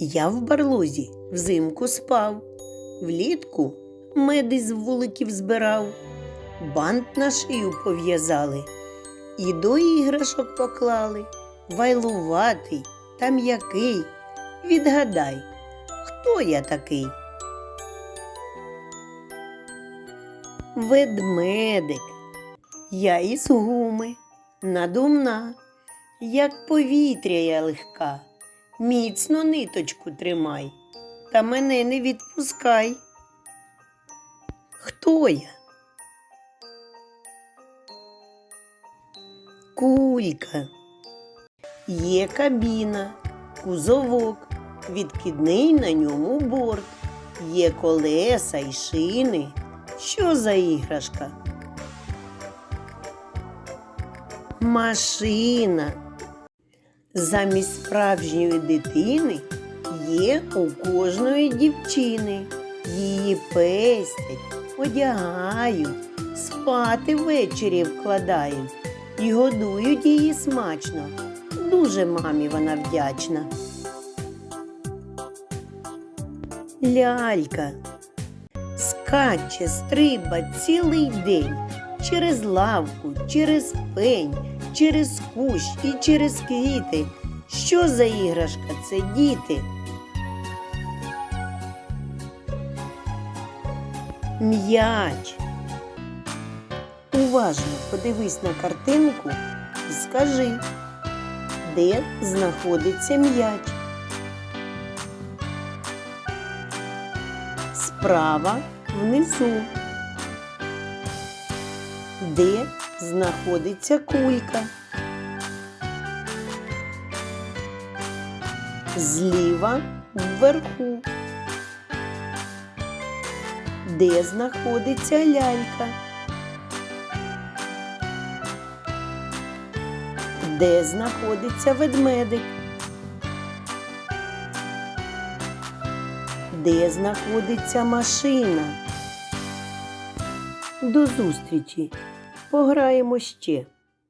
Я в барлозі взимку спав, влітку мед із вуликів збирав, бант на шию пов'язали і до іграшок поклали. Вайлуватий та м'який. Відгадай, хто я такий? Ведмедик. Я із гуми, надумна, як повітря я легка. Міцно ниточку тримай, та мене не відпускай. Хто я? Кулька. Є кабіна, кузовок, відкидний на ньому борт. Є колеса й шини. Що за іграшка? Машина. Замість справжньої дитини є у кожної дівчини. Її пестять, одягають, спати ввечері вкладають і годують її смачно. Дуже мамі вона вдячна. Лялька скаче, стриба цілий день через лавку, через пень, через кущ і через квіти. Що за іграшка це діти? М'яч. Уважно подивись на картинку і скажи, де знаходиться м'яч. Справа внизу. Де знаходиться кулька? Зліва вверху. Де знаходиться лялька? Де знаходиться ведмедик? Де знаходиться машина? До зустрічі! Пограємо ще.